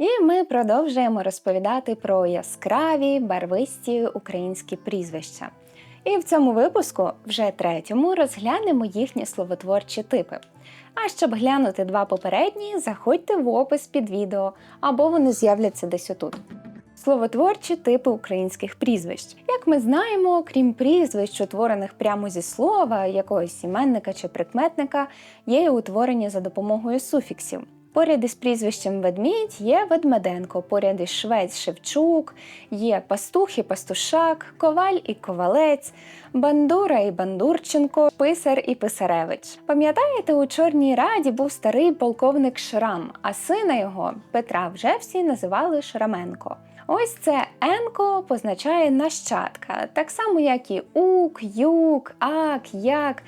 І ми продовжуємо розповідати про яскраві барвисті українські прізвища. І в цьому випуску, вже третьому, розглянемо їхні словотворчі типи. А щоб глянути два попередні, заходьте в опис під відео, або вони з'являться десь отут. Словотворчі типи українських прізвищ. Як ми знаємо, крім прізвищ, утворених прямо зі слова, якогось іменника чи прикметника, є і утворені за допомогою суфіксів. Поряд із прізвищем ведмідь є ведмеденко, поряд із швець Шевчук, є пастух і пастушак, коваль і ковалець, бандура і бандурченко, писар і писаревич. Пам'ятаєте, у Чорній Раді був старий полковник Шрам, а сина його Петра вже всі називали Шраменко. Ось це енко позначає нащадка, так само як і ук, юк, ак, як.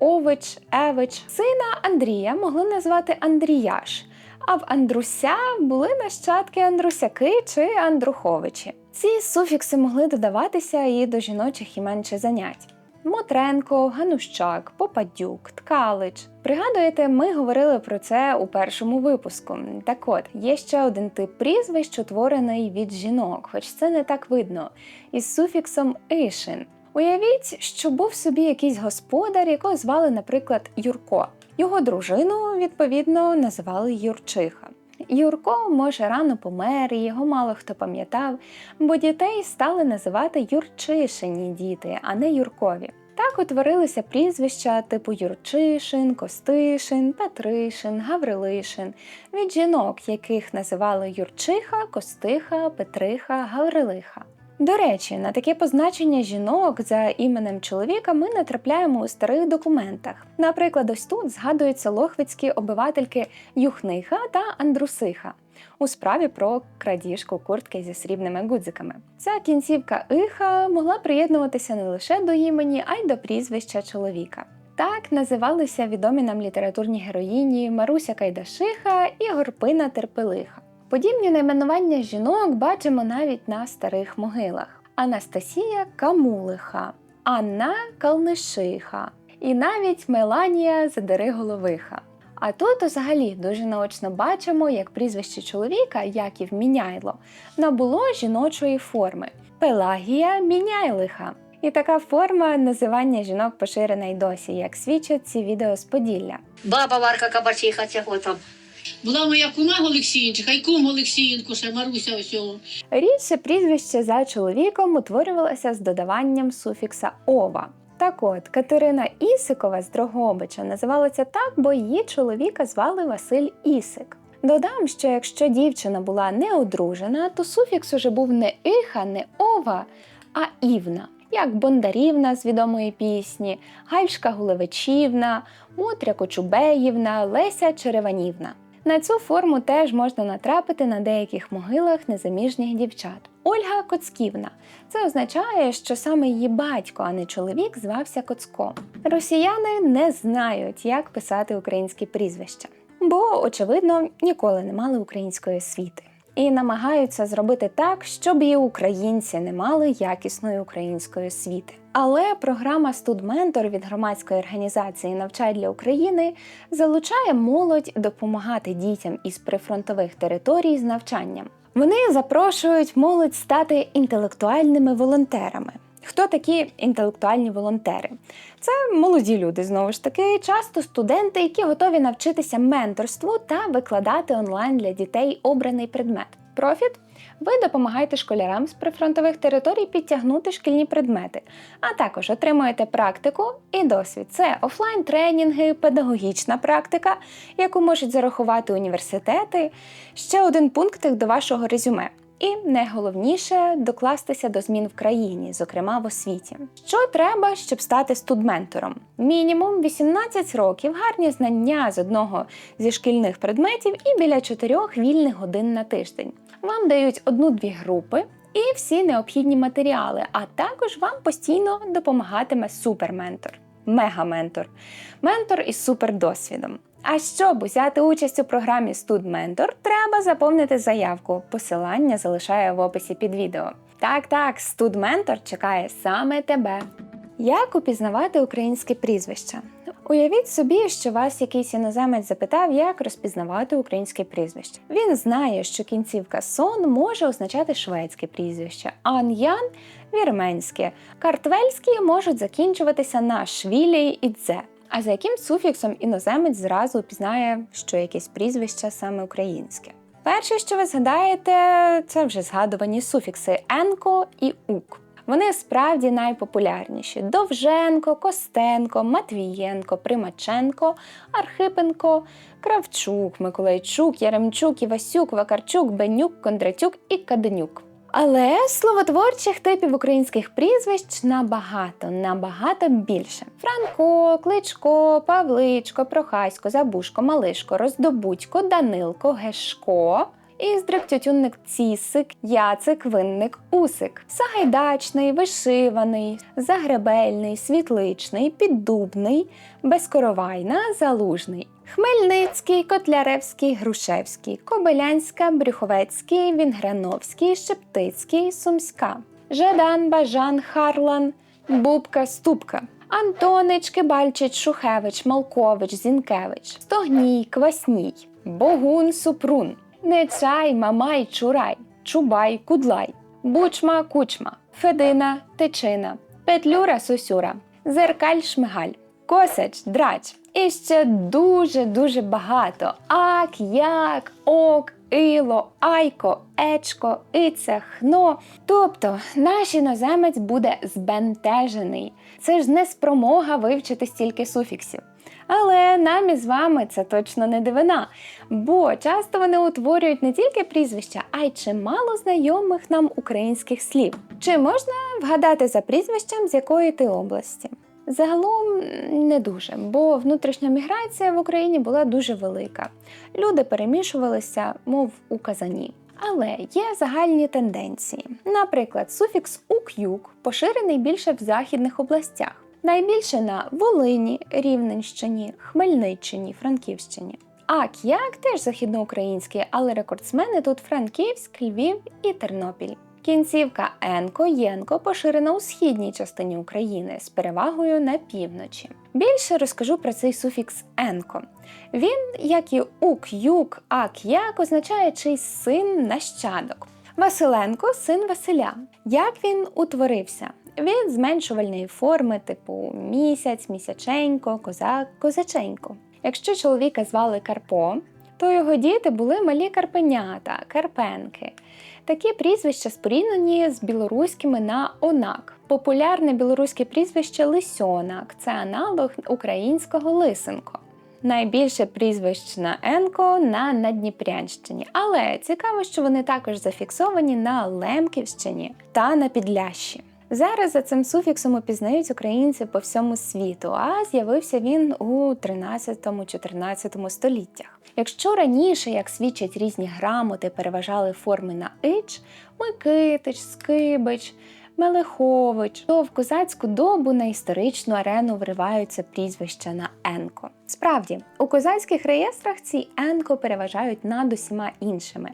Ович, Евич, сина Андрія могли назвати Андріяш, а в Андруся були нащадки Андрусяки чи Андруховичі. Ці суфікси могли додаватися і до жіночих імен чи занять. Мотренко, Ганущак, Попадюк, Ткалич. Пригадуєте, ми говорили про це у першому випуску. Так от, є ще один тип прізвищ, утворений від жінок, хоч це не так видно, із суфіксом ишин. Уявіть, що був собі якийсь господар, якого звали, наприклад, Юрко. Його дружину, відповідно, називали Юрчиха. Юрко, може, рано помер, і його мало хто пам'ятав, бо дітей стали називати Юрчишині діти, а не Юркові. Так утворилися прізвища типу Юрчишин, Костишин, Петришин, Гаврилишин від жінок, яких називали Юрчиха, Костиха, Петриха, Гаврилиха. До речі, на таке позначення жінок за іменем чоловіка ми натрапляємо у старих документах. Наприклад, ось тут згадуються лохвицькі обивательки Юхниха та Андрусиха у справі про крадіжку куртки зі срібними гудзиками. Ця кінцівка иха могла приєднуватися не лише до імені, а й до прізвища чоловіка. Так називалися відомі нам літературні героїні Маруся Кайдашиха і Горпина Терпелиха. Подібні найменування жінок бачимо навіть на старих могилах: Анастасія Камулиха, Анна Калнишиха і навіть Меланія Задериголовиха. А тут взагалі дуже наочно бачимо, як прізвище чоловіка, Яків Міняйло, набуло жіночої форми Пелагія Міняйлиха. І така форма називання жінок поширена й досі, як свідчать ці відео з Поділля. Баба Варка Кабачиха цього там. Була моя кума Олексіїнчиха, і кум Олексіїнку, ще Маруся ось. Рідше прізвище за чоловіком утворювалося з додаванням суфікса ова. Так от, Катерина Ісикова з Дрогобича називалася так, бо її чоловіка звали Василь Ісик. Додам, що якщо дівчина була не одружена, то суфікс уже був не иха, не ова, а івна, як Бондарівна з відомої пісні, Гальшка Гулевичівна, Мотря Кочубеївна, Леся Череванівна. На цю форму теж можна натрапити на деяких могилах незаміжніх дівчат. Ольга Коцківна. Це означає, що саме її батько, а не чоловік, звався Коцком. Росіяни не знають, як писати українські прізвища, бо, очевидно, ніколи не мали української освіти. І намагаються зробити так, щоб і українці не мали якісної української освіти. Але програма Студментор від громадської організації Навчай для України залучає молодь допомагати дітям із прифронтових територій з навчанням. Вони запрошують молодь стати інтелектуальними волонтерами. Хто такі інтелектуальні волонтери? Це молоді люди, знову ж таки, часто студенти, які готові навчитися менторству та викладати онлайн для дітей обраний предмет. Профіт ви допомагаєте школярам з прифронтових територій підтягнути шкільні предмети, а також отримуєте практику і досвід. Це офлайн тренінги, педагогічна практика, яку можуть зарахувати університети. Ще один пунктик до вашого резюме. І найголовніше докластися до змін в країні, зокрема в освіті. Що треба, щоб стати студментором? Мінімум 18 років, гарні знання з одного зі шкільних предметів і біля 4 вільних годин на тиждень. Вам дають одну-дві групи. І всі необхідні матеріали, а також вам постійно допомагатиме суперментор, мегаментор, ментор із супердосвідом. А щоб взяти участь у програмі StudMentor, треба заповнити заявку. Посилання залишаю в описі під відео. Так, так, StudMentor чекає саме тебе. Як упізнавати українське прізвище? Уявіть собі, що вас якийсь іноземець запитав, як розпізнавати українське прізвище. Він знає, що кінцівка сон може означати шведське прізвище, ан-ян вірменське, картвельські можуть закінчуватися на швілі і дзе. А за яким суфіксом іноземець зразу пізнає, що якесь прізвище саме українське? Перше, що ви згадаєте, це вже згадувані суфікси енко і ук. Вони справді найпопулярніші: Довженко, Костенко, Матвієнко, Примаченко, Архипенко, Кравчук, Миколайчук, Яремчук, Івасюк, Вакарчук, Бенюк, Кондратюк і Каденюк. Але словотворчих типів українських прізвищ набагато, набагато більше: Франко, Кличко, Павличко, Прохасько, Забушко, Малишко, Роздобудько, Данилко, Гешко. Іздрик, Тютюнник, Цісик, Яцик, Винник, Усик, Сагайдачний, Вишиваний, Загребельний, Світличний, Піддубний, Безкоровайна, Залужний, Хмельницький, Котляревський, Грушевський, Кобилянська, Брюховецький, Вінграновський, Шептицький, Сумська, Жадан, Бажан, Харлан, Бубка, Ступка. Антонич, Кибальчич, Шухевич, Малкович, Зінкевич, Стогній, Квасній, Богун, Супрун, Нечай, Мамай, Чурай, Чубай, Кудлай, Бучма, Кучма, Федина, Тичина, Петлюра, Сосюра, Зеркаль, Шмигаль, Косач, Драч. І ще дуже-дуже багато. Ак, як, ок, Іло, Айко, Ечко, Іце, Хно. Тобто наш іноземець буде збентежений. Це ж не спромога вивчити стільки суфіксів. Але нам із вами це точно не дивина, бо часто вони утворюють не тільки прізвища, а й чимало знайомих нам українських слів. Чи можна вгадати за прізвищем, з якої ти області? Загалом не дуже, бо внутрішня міграція в Україні була дуже велика. Люди перемішувалися, мов у казані. Але є загальні тенденції. Наприклад, суфікс ук-юк поширений більше в західних областях, найбільше на Волині, Рівненщині, Хмельниччині, Франківщині. А к'як теж західноукраїнський, але рекордсмени тут Франківськ, Львів і Тернопіль. Кінцівка енко єнко поширена у східній частині України з перевагою на півночі. Більше розкажу про цей суфікс енко. Він, як і ук, юк, ак, як, означає чийсь син нащадок. Василенко син Василя. Як він утворився? Від зменшувальної форми, типу місяць, місяченько, козак, козаченько. Якщо чоловіка звали Карпо, то його діти були малі карпенята, карпенки. Такі прізвища споріднені з білоруськими на онак. Популярне білоруське прізвище Лисьонак це аналог українського лисенко. Найбільше прізвищ на Енко на Надніпрянщині, але цікаво, що вони також зафіксовані на Лемківщині та на Підлящі. Зараз за цим суфіксом опізнають українці по всьому світу, а з'явився він у 13-14 століттях. Якщо раніше, як свідчать різні грамоти, переважали форми на ич, Микитич, Скибич, Мелехович, то в козацьку добу на історичну арену вриваються прізвища на Енко. Справді, у козацьких реєстрах ці Енко переважають над усіма іншими: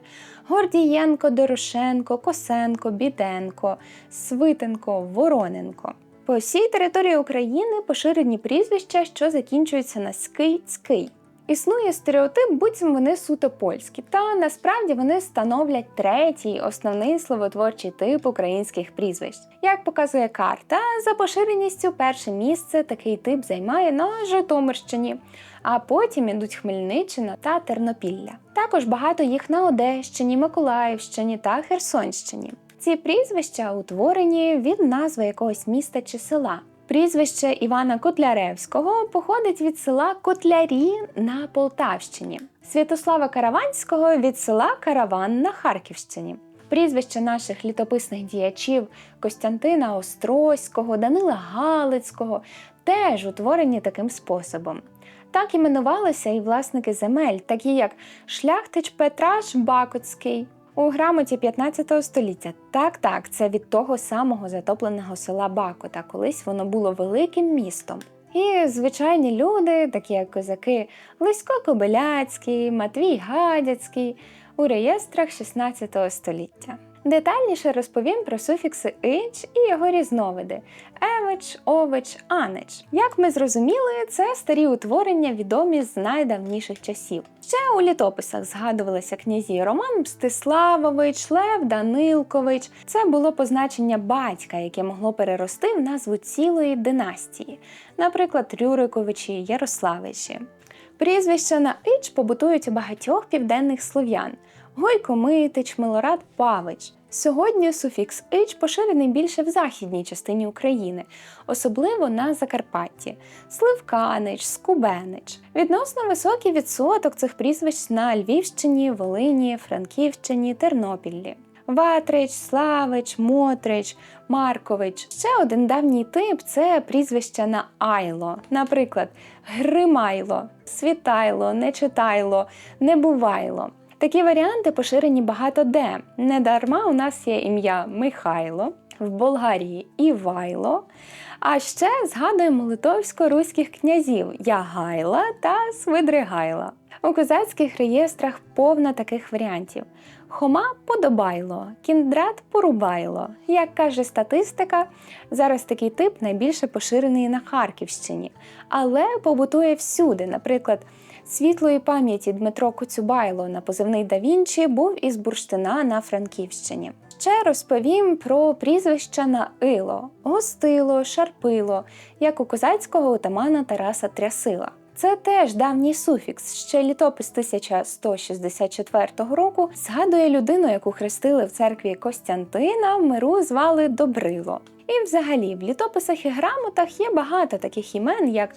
Гордієнко, Дорошенко, Косенко, Біденко, Свитенко, Вороненко. По всій території України поширені прізвища, що закінчуються на ский цкий. Існує стереотип, буцім вони суто польські, та насправді вони становлять третій основний словотворчий тип українських прізвищ. Як показує карта, за поширеністю перше місце такий тип займає на Житомирщині, а потім ідуть Хмельниччина та Тернопілля. Також багато їх на Одещині, Миколаївщині та Херсонщині. Ці прізвища утворені від назви якогось міста чи села. Прізвище Івана Котляревського походить від села Котлярі на Полтавщині, Святослава Караванського від села Караван на Харківщині. Прізвища наших літописних діячів Костянтина Острозького, Данила Галицького теж утворені таким способом. Так іменувалися і власники земель, такі як Шляхтич Петраш Бакоцький, у грамоті 15 століття. Так, так, це від того самого затопленого села Бакота. Колись воно було великим містом. І звичайні люди, такі як козаки Лисько Кобиляцький, Матвій Гадяцький, у реєстрах 16 століття. Детальніше розповім про суфікси ич і його різновиди евич, ович, анич. Як ми зрозуміли, це старі утворення, відомі з найдавніших часів. Ще у літописах згадувалися князі Роман Мстиславович, Лев Данилкович. Це було позначення батька, яке могло перерости в назву цілої династії, наприклад, Рюриковичі, Ярославичі. Прізвища на ич побутують у багатьох південних слов'ян. Гойко Митич, Милорад Павич. Сьогодні суфікс ич поширений більше в західній частині України, особливо на Закарпатті. Сливканич, Скубенич. Відносно високий відсоток цих прізвищ на Львівщині, Волині, Франківщині, Тернопіллі. Ватрич, Славич, Мотрич, Маркович. Ще один давній тип це прізвища на айло. Наприклад, Гримайло, Світайло, Нечитайло, Небувайло. Такі варіанти поширені багато де. Недарма у нас є ім'я Михайло, в Болгарії Івайло. А ще згадуємо литовсько-руських князів Ягайла та Свидригайла. У козацьких реєстрах повно таких варіантів. Хома подобайло, кіндрат порубайло. Як каже статистика, зараз такий тип найбільше поширений на Харківщині, але побутує всюди. Наприклад, світлої пам'яті Дмитро Коцюбайло на позивний да Вінчі був із Бурштина на Франківщині. Ще розповім про прізвища на Ило, Гостило, Шарпило, як у козацького отамана Тараса Трясила. Це теж давній суфікс. Ще літопис 1164 року згадує людину, яку хрестили в церкві Костянтина, в миру звали Добрило. І взагалі в літописах і грамотах є багато таких імен, як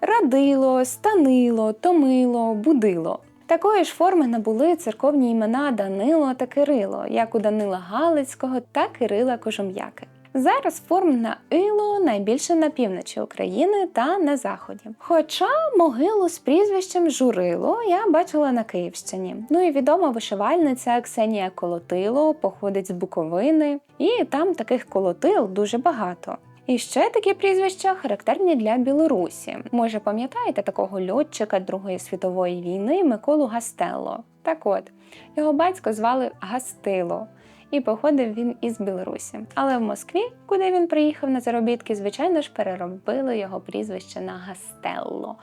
Радило, Станило, Томило, Будило. Такої ж форми набули церковні імена Данило та Кирило, як у Данила Галицького та Кирила Кожум'яки. Зараз форм на Ило найбільше на півночі України та на заході. Хоча могилу з прізвищем Журило я бачила на Київщині. Ну і відома вишивальниця Ксенія Колотило походить з Буковини, і там таких колотил дуже багато. І ще такі прізвища характерні для Білорусі. Може, пам'ятаєте такого льотчика Другої світової війни Миколу Гастелло? Так от, його батько звали Гастило, і походив він із Білорусі. Але в Москві, куди він приїхав на заробітки, звичайно ж переробили його прізвище на Гастелло.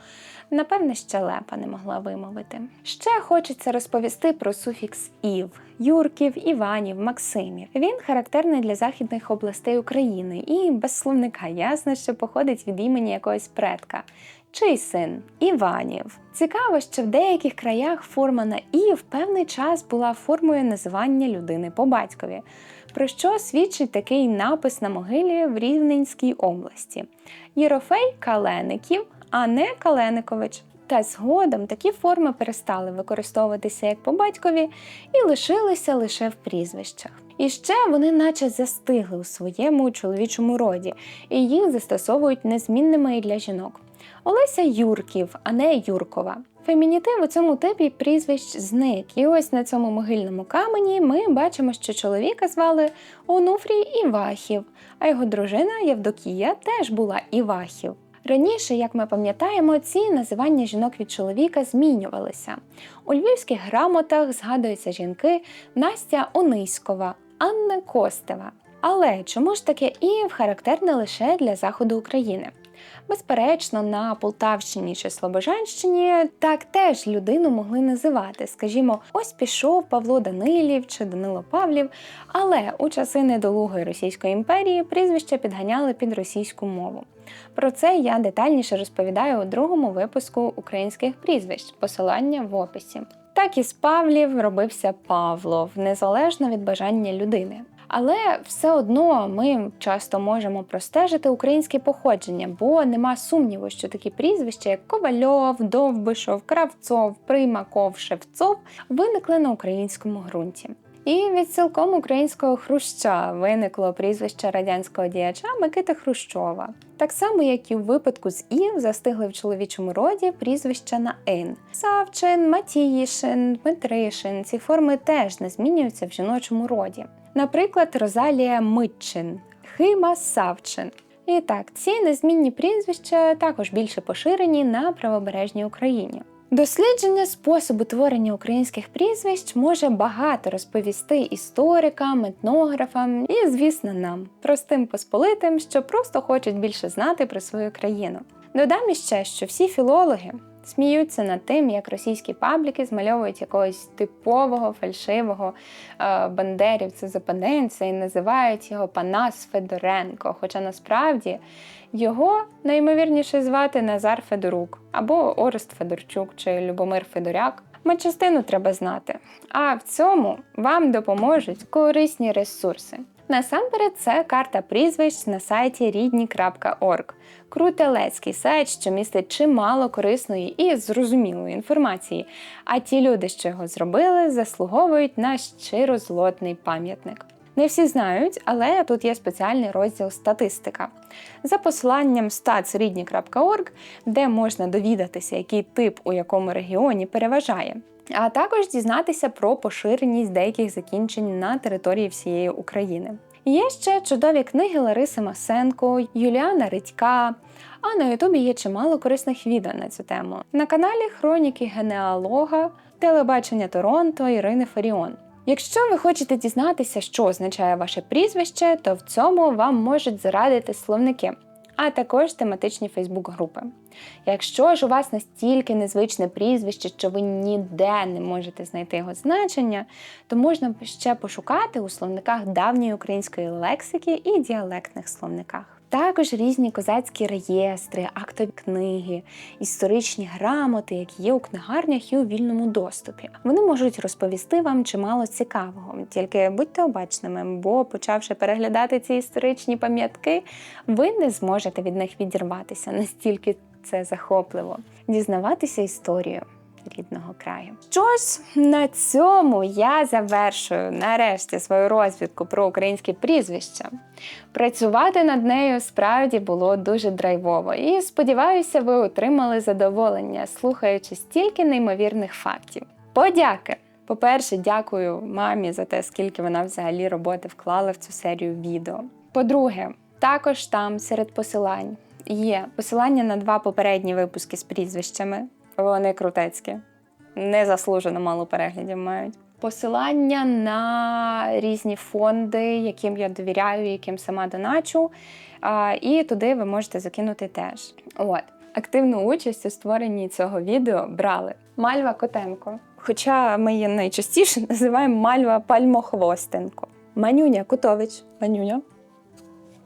Напевне, ще лепа не могла вимовити. Ще хочеться розповісти про суфікс ів. Юрків, Іванів, Максимів. Він характерний для західних областей України і без словника ясно, що походить від імені якогось предка. Чий син Іванів. Цікаво, що в деяких краях форма на і в певний час була формою називання людини по батькові, про що свідчить такий напис на могилі в Рівненській області: Єрофей Калеників, а не Каленикович. Та згодом такі форми перестали використовуватися як по батькові і лишилися лише в прізвищах. І ще вони наче застигли у своєму чоловічому роді, і їх застосовують незмінними і для жінок. Олеся Юрків, а не Юркова. Фемінітив у цьому типі прізвищ зник. І ось на цьому могильному камені ми бачимо, що чоловіка звали Онуфрій Івахів, а його дружина Євдокія теж була Івахів. Раніше, як ми пам'ятаємо, ці називання жінок від чоловіка змінювалися. У львівських грамотах згадуються жінки Настя Ониськова, Анна Костева. Але чому ж таке і характерне лише для заходу України? Безперечно, на Полтавщині чи Слобожанщині так теж людину могли називати. Скажімо, ось пішов Павло Данилів чи Данило Павлів. Але у часи недолугої Російської імперії прізвища підганяли під російську мову. Про це я детальніше розповідаю у другому випуску українських прізвищ, посилання в описі. Так і з Павлів робився Павлов, незалежно від бажання людини. Але все одно ми часто можемо простежити українське походження, бо нема сумніву, що такі прізвища, як Ковальов, Довбишов, Кравцов, Примаков, Шевцов, виникли на українському ґрунті. І від цілком українського хруща виникло прізвище радянського діяча Микити Хрущова. Так само, як і в випадку з Ів, застигли в чоловічому роді прізвища на Ін. Савчин, Матіїшин, Дмитришин. Ці форми теж не змінюються в жіночому роді. Наприклад, Розалія Митчин, Хима Савчин. І так, ці незмінні прізвища також більше поширені на правобережній Україні. Дослідження способу творення українських прізвищ може багато розповісти історикам, етнографам і, звісно, нам, простим посполитим, що просто хочуть більше знати про свою країну. Додам іще, що всі філологи сміються над тим, як російські пабліки змальовують якогось типового фальшивого е, бандерівця западенця і називають його Панас Федоренко. Хоча насправді його найімовірніше звати Назар Федорук або Орест Федорчук чи Любомир Федоряк. Матчастину треба знати. А в цьому вам допоможуть корисні ресурси. Насамперед, це карта прізвищ на сайті рідні.орг. Крутелецький сайт, що містить чимало корисної і зрозумілої інформації. А ті люди, що його зробили, заслуговують на щиро злотний пам'ятник. Не всі знають, але тут є спеціальний розділ статистика. За посиланням statsrідні.org, де можна довідатися, який тип у якому регіоні переважає, а також дізнатися про поширеність деяких закінчень на території всієї України. Є ще чудові книги Лариси Масенко, Юліана Редька. А на Ютубі є чимало корисних відео на цю тему. На каналі Хроніки генеалога, телебачення Торонто Ірини Фаріон. Якщо ви хочете дізнатися, що означає ваше прізвище, то в цьому вам можуть зарадити словники, а також тематичні Фейсбук-групи. Якщо ж у вас настільки незвичне прізвище, що ви ніде не можете знайти його значення, то можна ще пошукати у словниках давньої української лексики і діалектних словниках. Також різні козацькі реєстри, актові книги, історичні грамоти, які є у книгарнях і у вільному доступі. Вони можуть розповісти вам чимало цікавого. Тільки будьте обачними, бо почавши переглядати ці історичні пам'ятки, ви не зможете від них відірватися настільки це захопливо. Дізнаватися історію рідного краю. Що ж, на цьому я завершую нарешті свою розвідку про українські прізвища. Працювати над нею справді було дуже драйвово, і сподіваюся, ви отримали задоволення, слухаючи стільки неймовірних фактів. Подяки! По-перше, дякую мамі за те, скільки вона взагалі роботи вклала в цю серію відео. По-друге, також там серед посилань є посилання на два попередні випуски з прізвищами. Вони крутецькі, незаслужено мало переглядів мають. Посилання на різні фонди, яким я довіряю, яким сама доначу. І туди ви можете закинути теж. От. Активну участь у створенні цього відео брали Мальва Котенко. Хоча ми її найчастіше називаємо Мальва Пальмохвостенко. Манюня Кутович. Манюня.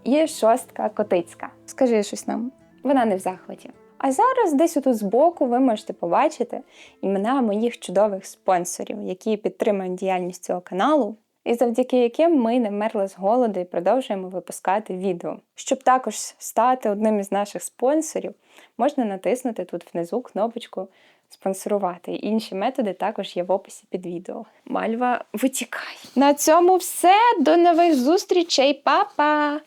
І шостка Котицька. Скажи щось нам. Вона не в захваті. А зараз десь отут збоку ви можете побачити імена моїх чудових спонсорів, які підтримують діяльність цього каналу, і завдяки яким ми не вмерли з голоду і продовжуємо випускати відео. Щоб також стати одним із наших спонсорів, можна натиснути тут внизу кнопочку спонсорувати. Інші методи також є в описі під відео. Мальва, витікай! На цьому все. До нових зустрічей, Па-па!